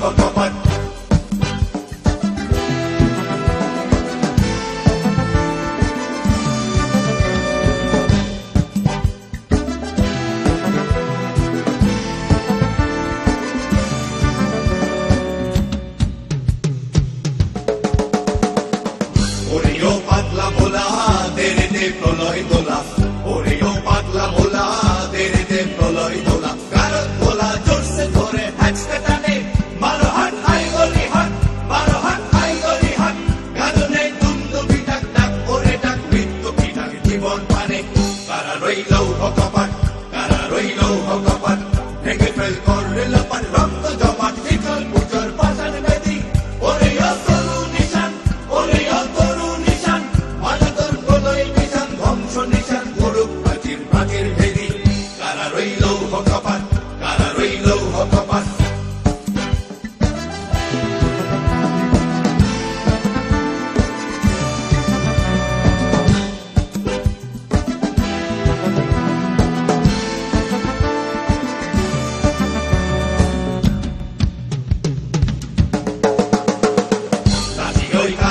Bye-bye. pane, pararoi lau hokapat, pararoi lau hokapat, nege el corre la parramba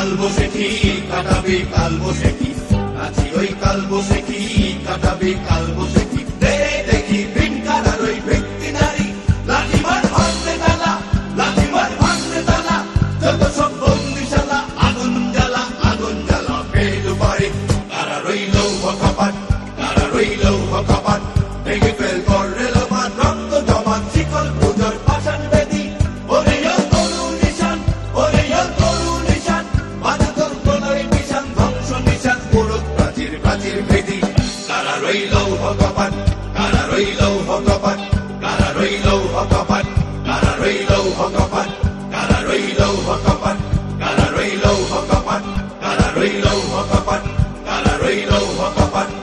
কালবো সেখি কাটাবি কালবো সেখি নাচি ওই কি কাটাবে কাল বসে সেখি roilo hokapat, kara roilo hokapat, kara roilo hokapat, kara roilo hokapat, kara roilo hokapat, kara roilo hokapat, kara roilo hokapat, kara roilo hokapat.